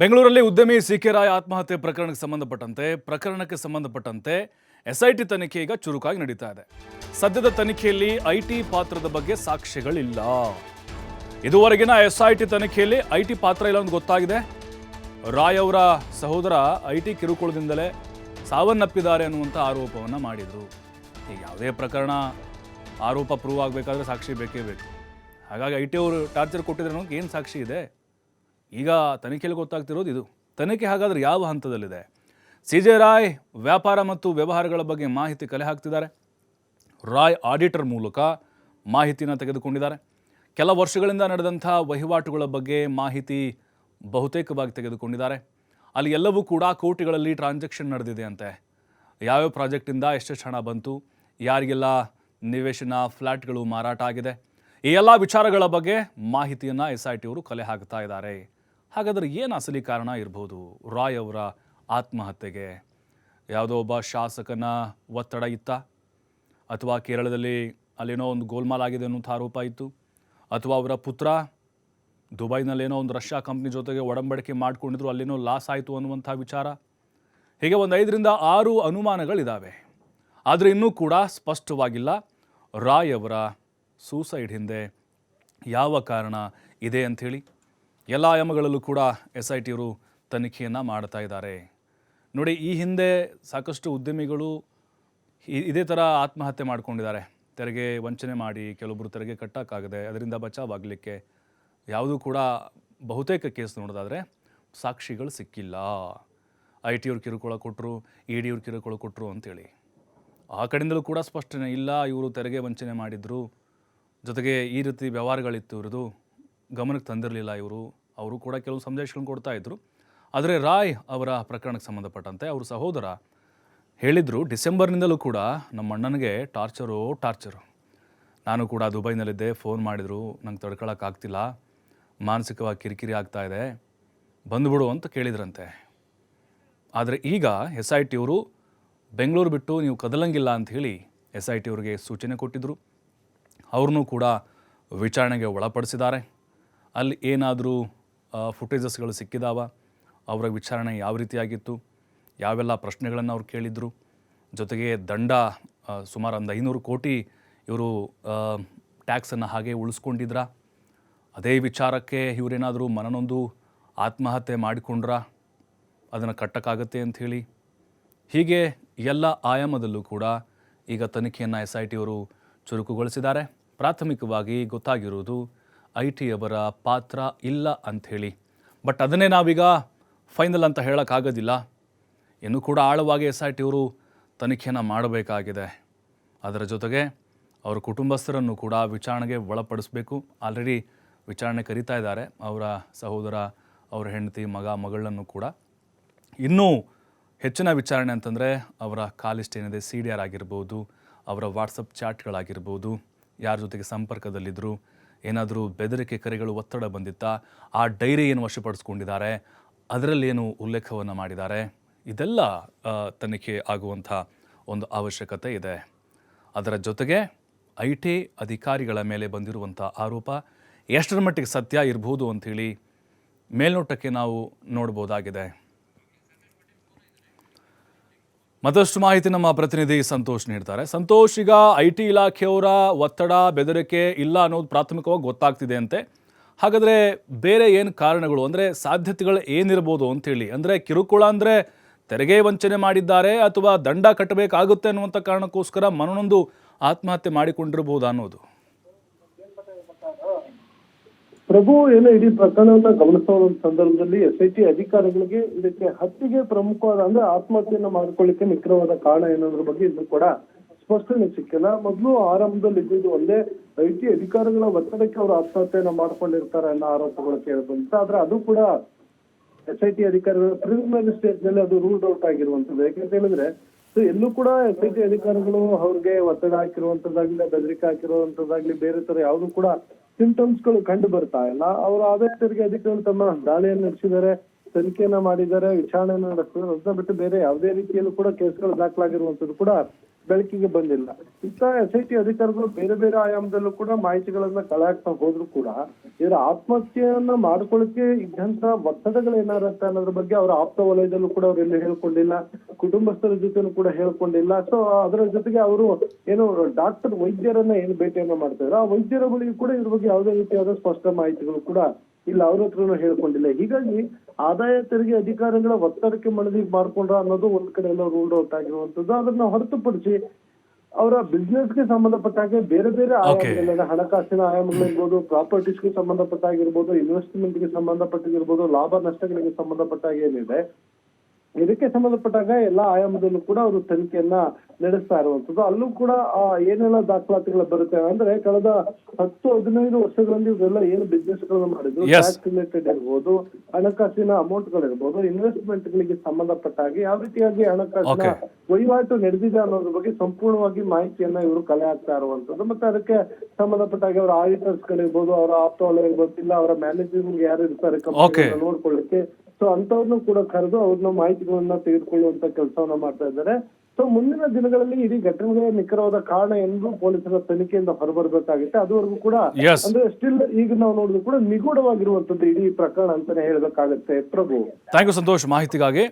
ಬೆಂಗಳೂರಲ್ಲಿ ಉದ್ಯಮಿ C K Roy ಆತ್ಮಹತ್ಯೆ ಪ್ರಕರಣಕ್ಕೆ ಸಂಬಂಧಪಟ್ಟಂತೆ ಪ್ರಕರಣಕ್ಕೆ ಸಂಬಂಧಪಟ್ಟಂತೆ ಎಸ್ಐಟಿ ತನಿಖೆ ಈಗ ಚುರುಕಾಗಿ ನಡೀತಾ ಇದೆ. ಸದ್ಯದ ತನಿಖೆಯಲ್ಲಿ ಐಟಿ ಪಾತ್ರದ ಬಗ್ಗೆ ಸಾಕ್ಷ್ಯಗಳಿಲ್ಲ. ಇದುವರೆಗಿನ ಎಸ್ಐಟಿ ತನಿಖೆಯಲ್ಲಿ ಐಟಿ ಪಾತ್ರ ಇಲ್ಲ ಅಂತ ಗೊತ್ತಾಗಿದೆ. ರಾಯ್ ಅವರ ಸಹೋದರ ಐಟಿ ಕಿರುಕುಳದಿಂದಲೇ ಸಾವನ್ನಪ್ಪಿದ್ದಾರೆ ಅನ್ನುವಂಥ ಆರೋಪವನ್ನು ಮಾಡಿದರು. ಈಗ ಯಾವುದೇ ಪ್ರಕರಣ ಆರೋಪ ಪ್ರೂವ್ ಆಗಬೇಕಾದ್ರೆ ಸಾಕ್ಷಿ ಬೇಕೇ ಬೇಕು. ಹಾಗಾಗಿ ಐ ಟಿ ಅವರು ಟಾರ್ಚರ್ ಕೊಟ್ಟಿದ್ರೆ ಏನು ಸಾಕ್ಷಿ ಇದೆ? ಈಗ ತನಿಖೆಯಲ್ಲಿ ಗೊತ್ತಾಗ್ತಿರೋದು ಇದು. ತನಿಖೆ ಹಾಗಾದರೆ ಯಾವ ಹಂತದಲ್ಲಿದೆ? ಸಿ ಜೆ ರಾಯ್ ವ್ಯಾಪಾರ ಮತ್ತು ವ್ಯವಹಾರಗಳ ಬಗ್ಗೆ ಮಾಹಿತಿ ಕಲೆ ಹಾಕ್ತಿದ್ದಾರೆ. ರಾಯ್ ಆಡಿಟರ್ ಮೂಲಕ ಮಾಹಿತಿನ ತೆಗೆದುಕೊಂಡಿದ್ದಾರೆ. ಕೆಲ ವರ್ಷಗಳಿಂದ ನಡೆದಂಥ ವಹಿವಾಟುಗಳ ಬಗ್ಗೆ ಮಾಹಿತಿ ಬಹುತೇಕವಾಗಿ ತೆಗೆದುಕೊಂಡಿದ್ದಾರೆ. ಅಲ್ಲಿ ಎಲ್ಲವೂ ಕೂಡ ಕೋಟಿಗಳಲ್ಲಿ ಟ್ರಾನ್ಸಾಕ್ಷನ್ ನಡೆದಿದೆ ಅಂತೆ. ಯಾವ್ಯಾವ ಪ್ರಾಜೆಕ್ಟಿಂದ ಎಷ್ಟೆಷ್ಟು ಹಣ ಬಂತು, ಯಾರಿಗೆಲ್ಲ ನಿವೇಶನ ಫ್ಲ್ಯಾಟ್ಗಳು ಮಾರಾಟ ಆಗಿದೆ. ಈ ಎಲ್ಲ ವಿಚಾರಗಳ ಬಗ್ಗೆ ಮಾಹಿತಿಯನ್ನು ಎಸ್ ಐ ಟಿಯವರು ಕಲೆ ಹಾಕ್ತಾ ಇದ್ದಾರೆ. ಹಾಗಾದ್ರೆ ಏನು ಅಸಲಿ ಕಾರಣ ಇರ್ಬೋದು? ರಾಯ್ ಅವರ ಆತ್ಮಹತ್ಯೆಗೆ ಯಾವುದೋ ಒಬ್ಬ ಶಾಸಕನ ಒತ್ತಡ ಇತ್ತ? ಅಥವಾ ಕೇರಳದಲ್ಲಿ ಅಲ್ಲೇನೋ ಒಂದು ಗೋಲ್ಮಾಲ್ ಆಗಿದೆ ಅನ್ನುವಂಥ ಆರೋಪ ಇತ್ತು? ಅಥವಾ ಅವರ ಪುತ್ರ ದುಬೈನಲ್ಲೇನೋ ಒಂದು ರಷ್ಯಾ ಕಂಪ್ನಿ ಜೊತೆಗೆ ಒಡಂಬಡಿಕೆ ಮಾಡಿಕೊಂಡಿದ್ರು, ಅಲ್ಲೇನೋ ಲಾಸ್ ಆಯಿತು ಅನ್ನುವಂಥ ವಿಚಾರ? ಹೀಗೆ ಒಂದು ಐದರಿಂದ ಆರು ಅನುಮಾನಗಳಿದ್ದಾವೆ ಆದರೆ ಇನ್ನೂ ಕೂಡ ಸ್ಪಷ್ಟವಾಗಿಲ್ಲ ರಾಯ್ ಅವರ ಸೂಸೈಡ್ ಹಿಂದೆ ಯಾವ ಕಾರಣ ಇದೆ ಅಂಥೇಳಿ. ಎಲ್ಲ ಆಯಾಮಗಳಲ್ಲೂ ಕೂಡ ಎಸ್ ಐ ಟಿಯವರು ತನಿಖೆಯನ್ನು ಮಾಡ್ತಾ ಇದ್ದಾರೆ. ನೋಡಿ, ಈ ಹಿಂದೆ ಸಾಕಷ್ಟು ಉದ್ಯಮಿಗಳು ಇದೇ ಥರ ಆತ್ಮಹತ್ಯೆ ಮಾಡಿಕೊಂಡಿದ್ದಾರೆ. ತೆರಿಗೆ ವಂಚನೆ ಮಾಡಿ ಕೆಲವೊಬ್ಬರು ತೆರಿಗೆ ಕಟ್ಟೋಕ್ಕಾಗದೆ ಅದರಿಂದ ಬಚಾವಾಗಲಿಕ್ಕೆ ಯಾವುದೂ ಕೂಡ ಬಹುತೇಕ ಕೇಸ್ ನೋಡೋದಾದರೆ ಸಾಕ್ಷಿಗಳು ಸಿಕ್ಕಿಲ್ಲ. ಐ ಟಿಯವ್ರು ಕಿರುಕುಳ ಕೊಟ್ಟರು ಇ ಡಿ ಅವ್ರು ಕಿರುಕುಳ ಕೊಟ್ಟರು ಅಂತೇಳಿ. ಆ ಕಡೆಯಿಂದಲೂ ಕೂಡ ಸ್ಪಷ್ಟನೆ ಇಲ್ಲ, ಇವರು ತೆರಿಗೆ ವಂಚನೆ ಮಾಡಿದ್ರು. ಜೊತೆಗೆ ಈ ರೀತಿ ವ್ಯವಹಾರಗಳಿತ್ತು ಇವ್ರದ್ದು. ಗಮನಕ್ಕೆ ತಂದಿರಲಿಲ್ಲ ಇವರು. ಅವರು ಕೂಡ ಕೆಲವು ಸಂದೇಶಗಳನ್ನು ಕೊಡ್ತಾ ಇದ್ದರು ಆದರೆ ರಾಯ್ ಅವರ ಪ್ರಕರಣಕ್ಕೆ ಸಂಬಂಧಪಟ್ಟಂತೆ ಅವರು ಸಹೋದರ ಹೇಳಿದರು. ಡಿಸೆಂಬರ್ನಿಂದಲೂ ಕೂಡ ನಮ್ಮ ಅಣ್ಣನಿಗೆ ಟಾರ್ಚರು ಟಾರ್ಚರು. ನಾನು ಕೂಡ ದುಬೈನಲ್ಲಿದ್ದೆ, ಫೋನ್ ಮಾಡಿದರು. ನಂಗೆ ತಡ್ಕೊಳಕ್ಕಾಗ್ತಿಲ್ಲ ಮಾನಸಿಕವಾಗಿ ಕಿರಿಕಿರಿ ಆಗ್ತಾ ಇದೆ. ಬಂದುಬಿಡು ಅಂತ ಕೇಳಿದ್ರಂತೆ. ಆದರೆ ಈಗ ಎಸ್ ಐ ಟಿ ಅವರು ಬೆಂಗಳೂರು ಬಿಟ್ಟು ನೀವು ಕದಲಂಗಿಲ್ಲ ಅಂತ ಹೇಳಿ ಎಸ್ ಐ ಟಿ ಅವ್ರಿಗೆ ಸೂಚನೆ ಕೊಟ್ಟಿದ್ದರು ಅವ್ರನ್ನೂ ಕೂಡ ವಿಚಾರಣೆಗೆ ಒಳಪಡಿಸಿದ್ದಾರೆ. ಅಲ್ಲಿ ಏನಾದರೂ ಫುಟೇಜಸ್ಗಳು ಸಿಕ್ಕಿದಾವ? ಅವರ ವಿಚಾರಣೆ ಯಾವ ರೀತಿಯಾಗಿತ್ತು? ಯಾವೆಲ್ಲ ಪ್ರಶ್ನೆಗಳನ್ನು ಅವ್ರು ಕೇಳಿದರು? ಜೊತೆಗೆ ದಂಡ ಸುಮಾರು ಒಂದು ಐನೂರು ಕೋಟಿ ಇವರು ಟ್ಯಾಕ್ಸನ್ನು ಹಾಗೆ ಉಳಿಸ್ಕೊಂಡಿದ್ರ? ಅದೇ ವಿಚಾರಕ್ಕೆ ಇವರೇನಾದರೂ ಮನನೊಂದು ಆತ್ಮಹತ್ಯೆ ಮಾಡಿಕೊಂಡ್ರಾ? ಅದನ್ನು ಕಟ್ಟಕ್ಕಾಗತ್ತೆ ಅಂಥೇಳಿ. ಹೀಗೆ ಎಲ್ಲ ಆಯಾಮದಲ್ಲೂ ಕೂಡ ಈಗ ತನಿಖೆಯನ್ನು ಎಸ್ ಐ ಟಿಯವರು ಚುರುಕುಗೊಳಿಸಿದ್ದಾರೆ. ಪ್ರಾಥಮಿಕವಾಗಿ ಗೊತ್ತಾಗಿರುವುದು ಐ ಟಿಯವರ ಪಾತ್ರ ಇಲ್ಲ ಅಂಥೇಳಿ. ಬಟ್ ಅದನ್ನೇ ನಾವೀಗ ಫೈನಲ್ ಅಂತ ಹೇಳೋಕ್ಕಾಗೋದಿಲ್ಲ. ಇನ್ನೂ ಕೂಡ ಆಳವಾಗಿ ಎಸ್ ಐ ಟಿ ಅವರು ತನಿಖೆಯನ್ನು ಮಾಡಬೇಕಾಗಿದೆ. ಅದರ ಜೊತೆಗೆ ಅವರ ಕುಟುಂಬಸ್ಥರನ್ನು ಕೂಡ ವಿಚಾರಣೆಗೆ ಒಳಪಡಿಸಬೇಕು. ಆಲ್ರೆಡಿ ವಿಚಾರಣೆ ಕರೀತಾ ಇದ್ದಾರೆ. ಅವರ ಸಹೋದರ, ಅವರ ಹೆಂಡತಿ, ಮಗ, ಮಗಳನ್ನು ಕೂಡ. ಇನ್ನೂ ಹೆಚ್ಚಿನ ವಿಚಾರಣೆ ಅಂತಂದರೆ ಅವರ ಕಾಲಿಸ್ಟ್ ಏನಿದೆ, ಸಿ ಡಿ ಆರ್ ಆಗಿರ್ಬೋದು, ಅವರ ವಾಟ್ಸಪ್ ಚಾಟ್ಗಳಾಗಿರ್ಬೋದು, ಯಾರ ಜೊತೆಗೆ ಸಂಪರ್ಕದಲ್ಲಿದ್ದರು ಏನಾದರೂ ಬೆದರಿಕೆ ಕರೆಗಳು ಒತ್ತಡ ಬಂದಿತ್ತಾ, ಆ ಡೈರಿ ಏನು ವಶಪಡಿಸ್ಕೊಂಡಿದ್ದಾರೆ. ಅದರಲ್ಲಿ ಏನು ಉಲ್ಲೇಖವನ್ನು ಮಾಡಿದ್ದಾರೆ? ಇದೆಲ್ಲ ತನಿಖೆ ಆಗುವಂಥ ಒಂದು ಅವಶ್ಯಕತೆ ಇದೆ. ಅದರ ಜೊತೆಗೆ ಐ ಟಿ ಅಧಿಕಾರಿಗಳ ಮೇಲೆ ಬಂದಿರುವಂಥ ಆರೋಪ ಎಷ್ಟರ ಮಟ್ಟಿಗೆ ಸತ್ಯ ಇರ್ಬೋದು ಅಂಥೇಳಿ ಮೇಲ್ನೋಟಕ್ಕೆ ನಾವು ನೋಡ್ಬೋದಾಗಿದೆ. ಮತ್ತಷ್ಟು ಮಾಹಿತಿ ನಮ್ಮ ಪ್ರತಿನಿಧಿ ಸಂತೋಷ್ ನೀಡ್ತಾರೆ. ಸಂತೋಷ್, ಈಗ ಐ ಟಿ ಇಲಾಖೆಯವರ ಒತ್ತಡ, ಬೆದರಿಕೆ ಇಲ್ಲ ಅನ್ನೋದು ಪ್ರಾಥಮಿಕವಾಗಿ ಗೊತ್ತಾಗ್ತಿದೆ ಅಂತೆ ಹಾಗಾದರೆ ಬೇರೆ ಏನು ಕಾರಣಗಳು? ಅಂದರೆ ಸಾಧ್ಯತೆಗಳು ಏನಿರ್ಬೋದು ಅಂತೇಳಿ. ಅಂದರೆ ಕಿರುಕುಳ ಅಂದರೆ ತೆರಿಗೆ ವಂಚನೆ ಮಾಡಿದ್ದಾರೆ ಅಥವಾ ದಂಡ ಕಟ್ಟಬೇಕಾಗುತ್ತೆ ಅನ್ನುವಂಥ ಕಾರಣಕ್ಕೋಸ್ಕರ ಮನನೊಂದು ಆತ್ಮಹತ್ಯೆ ಮಾಡಿಕೊಂಡಿರ್ಬೋದು ಅನ್ನೋದು. ಪ್ರಭು ಏನು ಇಡೀ ಪ್ರಕರಣವನ್ನ ಗಮನಿಸ್ತಾ ಸಂದರ್ಭದಲ್ಲಿ ಎಸ್ ಐ ಟಿ ಅಧಿಕಾರಿಗಳಿಗೆ ಇದಕ್ಕೆ ಹತ್ಯೆಗೆ ಪ್ರಮುಖವಾದ, ಅಂದ್ರೆ ಆತ್ಮಹತ್ಯೆಯನ್ನ ಮಾಡ್ಕೊಳ್ಳಿಕ್ಕೆ ನಿಖರವಾದ ಕಾರಣ ಏನೋದ್ರ ಬಗ್ಗೆ ಇನ್ನು ಕೂಡ ಸ್ಪಷ್ಟನೆ ಸಿಕ್ಕಿಲ್ಲ. ಮೊದಲು ಆರಂಭದಲ್ಲಿ ಇದ್ದಿದ್ದು ಒಂದೇ ಐ ಟಿ ಅಧಿಕಾರಿಗಳ ಒತ್ತಡಕ್ಕೆ ಅವರು ಆತ್ಮಹತ್ಯೆಯನ್ನ ಮಾಡ್ಕೊಂಡಿರ್ತಾರೆ ಅನ್ನೋ ಆರೋಪಗಳು ಕೇಳಿಬಂತ ಆದ್ರೆ ಅದು ಕೂಡ ಎಸ್ ಐ ಟಿ ಅಧಿಕಾರಿಗಳ ಪ್ರಿಲಿಮಿನರಿ ಸ್ಟೇಜ್ನಲ್ಲಿ ಅದು ರೂಲ್ಡ್ ಔಟ್ ಆಗಿರುವಂತದ್ದು ಯಾಕಂತ ಹೇಳಿದ್ರೆ, ಸೊ ಎಲ್ಲೂ ಕೂಡ ಎಸ್ ಐ ಟಿ ಅಧಿಕಾರಿಗಳು ಅವ್ರಿಗೆ ಒತ್ತಡ ಹಾಕಿರುವಂತದ್ದಾಗ್ಲಿ ಬೆದರಿಕೆ ಹಾಕಿರುವಂತದ್ದಾಗ್ಲಿ ಬೇರೆ ತರ ಯಾವುದು ಕೂಡ ಸಿಂಟಮ್ಸ್ಗಳು ಕಂಡು ಬರ್ತಾ ಇಲ್ಲ. ಅವರ ಆದಷ್ಟರಿಗೆ ಅಧಿಕಾರಿಗಳು ತಮ್ಮ ದಾಳಿಯನ್ನು ನಡೆಸಿದ್ದಾರೆ, ತನಿಖೆಯನ್ನ ಮಾಡಿದ್ದಾರೆ ವಿಚಾರಣೆ ನಡೆಸಿದ್ದಾರೆ ಅದನ್ನ ಬಿಟ್ಟು ಬೇರೆ ಯಾವುದೇ ರೀತಿಯಲ್ಲೂ ಕೂಡ ಕೇಸ್ಗಳು ದಾಖಲಾಗಿರುವಂತದ್ದು ಕೂಡ ಬೆಳಕಿಗೆ ಬಂದಿಲ್ಲ. ಇಂತ ಎಸ್ ಐ ಟಿ ಅಧಿಕಾರಿಗಳು ಬೇರೆ ಬೇರೆ ಆಯಾಮದಲ್ಲೂ ಕೂಡ ಮಾಹಿತಿಗಳನ್ನ ಕಳೆ ಹಾಕ್ತಾ ಹೋದ್ರು ಕೂಡ ಇದ್ರ ಆತ್ಮಹತ್ಯೆಯನ್ನ ಮಾಡ್ಕೊಳ್ಳಿಕ್ಕೆ ಇದ್ದಂತ ಒತ್ತಡಗಳು ಏನಾರತ್ತೆ ಅನ್ನೋದ್ರ ಬಗ್ಗೆ ಅವರ ಆಪ್ತ ವಲಯದಲ್ಲೂ ಕೂಡ ಅವ್ರು ಎಲ್ಲೂ ಹೇಳ್ಕೊಂಡಿಲ್ಲ. ಕುಟುಂಬಸ್ಥರ ಜೊತೆನೂ ಕೂಡ ಹೇಳ್ಕೊಂಡಿಲ್ಲ. ಸೊ ಅದರ ಜೊತೆಗೆ ಅವರು ಏನು ಡಾಕ್ಟರ್ ವೈದ್ಯರನ್ನ ಏನು ಭೇಟಿಯನ್ನ ಮಾಡ್ತಾರೆ ಆ ವೈದ್ಯರ ಬಳಿಗೂ ಕೂಡ ಇದ್ರ ಬಗ್ಗೆ ಯಾವುದೇ ರೀತಿಯಾದ ಸ್ಪಷ್ಟ ಮಾಹಿತಿಗಳು ಕೂಡ ಇಲ್ಲ ಅವ್ರ ಹತ್ರನೂ ಹೇಳ್ಕೊಂಡಿಲ್ಲ. ಹೀಗಾಗಿ ಆದಾಯ ತೆರಿಗೆ ಅಧಿಕಾರಿಗಳ ಒತ್ತಡಕ್ಕೆ ಮನವಿ ಮಾಡ್ಕೊಂಡ್ರ ಅನ್ನೋದು ಒಂದ್ ಕಡೆ ಎಲ್ಲ ರೂಲ್ಡ್ ಔಟ್ ಆಗಿರುವಂತದ್ದು ಅದನ್ನ ಹೊರತುಪಡಿಸಿ ಅವರ ಬಿಸ್ನೆಸ್ಗೆ ಸಂಬಂಧಪಟ್ಟ ಹಾಗೆ ಬೇರೆ ಬೇರೆ ಆಯಾಮಗಳ ಹಣಕಾಸಿನ ಆಯಾಮಗಳಿರ್ಬೋದು ಪ್ರಾಪರ್ಟೀಸ್ಗೆ ಇನ್ವೆಸ್ಟ್ಮೆಂಟ್ ಇನ್ವೆಸ್ಟ್ಮೆಂಟ್ಗೆ ಸಂಬಂಧಪಟ್ಟಿರ್ಬೋದು ಲಾಭ ನಷ್ಟಗಳಿಗೆ ಸಂಬಂಧಪಟ್ಟ ಏನಿದೆ ಇದಕ್ಕೆ ಸಂಬಂಧಪಟ್ಟಾಗ ಎಲ್ಲಾ ಆಯಾಮದಲ್ಲೂ ಕೂಡ ಅವರು ತನಿಖೆಯನ್ನ ನಡೆಸ್ತಾ ಇರುವಂತದ್ದು ಅಲ್ಲೂ ಕೂಡ ಆ ಏನೆಲ್ಲ ದಾಖಲಾತಿಗಳು ಬರುತ್ತೆ ಅಂದ್ರೆ ಕಳೆದ ಹತ್ತು ಹದಿನೈದು ವರ್ಷಗಳಲ್ಲಿ ಇವರೆಲ್ಲ ಏನು ಬಿಸ್ನೆಸ್ ಗಳನ್ನ ಮಾಡಿದ್ರು. ಟ್ಯಾಕ್ಸ್ ರಿಲೇಟೆಡ್ ಇರ್ಬೋದು ಹಣಕಾಸಿನ ಅಮೌಂಟ್ ಗಳಿರ್ಬೋದು ಇನ್ವೆಸ್ಟ್ಮೆಂಟ್ ಗಳಿಗೆ ಸಂಬಂಧಪಟ್ಟ ಹಾಗೆ ಯಾವ ರೀತಿಯಾಗಿ ಹಣಕಾಸಿನ. ವಹಿವಾಟು ನಡೆದಿದೆ ಅನ್ನೋದ್ರ ಬಗ್ಗೆ ಸಂಪೂರ್ಣವಾಗಿ ಮಾಹಿತಿಯನ್ನ ಇವರು ಕಲೆ ಹಾಕ್ತಾ ಇರುವಂತದ್ದು ಮತ್ತೆ ಅದಕ್ಕೆ ಸಂಬಂಧಪಟ್ಟಾಗಿ ಅವರ ಆಡಿಟರ್ಸ್ ಗಳಿರ್ಬೋದು ಅವರ ಆಪ್ತವಲಯ ಇರ್ಬೋದು ಇಲ್ಲ ಅವರ ಮ್ಯಾನೇಜಿಂಗ್ ಯಾರು ಇರ್ತಾರೆ. ಕಂಪನಿ ನೋಡ್ಕೊಳ್ಳಿಕ್ಕೆ ಸೊ ಅಂತವ್ರನ್ನು ಕೂಡ ಕರೆದು ಅವ್ರನ್ನ ಮಾಹಿತಿಗಳನ್ನ ತೆಗೆದುಕೊಳ್ಳುವಂತ ಕೆಲಸವನ್ನ ಮಾಡ್ತಾ ಇದ್ದಾರೆ. ಸೊ ಮುಂದಿನ ದಿನಗಳಲ್ಲಿ ಇಡೀ ಘಟನೆಗೆ ನಿಖರವಾದ ಕಾರಣ ಎಂದು ಪೊಲೀಸರ ತನಿಖೆಯಿಂದ ಹೊರಬರಬೇಕಾಗುತ್ತೆ. ಅದುವರೆಗೂ ಕೂಡ ಅಂದ್ರೆ ಸ್ಟಿಲ್ ಈಗ ನಾವು ನೋಡಿದ್ರು ಕೂಡ ನಿಗೂಢವಾಗಿರುವಂತದ್ದು ಇಡೀ ಪ್ರಕರಣ ಅಂತಾನೆ ಹೇಳಬೇಕಾಗುತ್ತೆ. ಪ್ರಭು. Thank you Santosh. ಮಾಹಿತಿಗಾಗಿ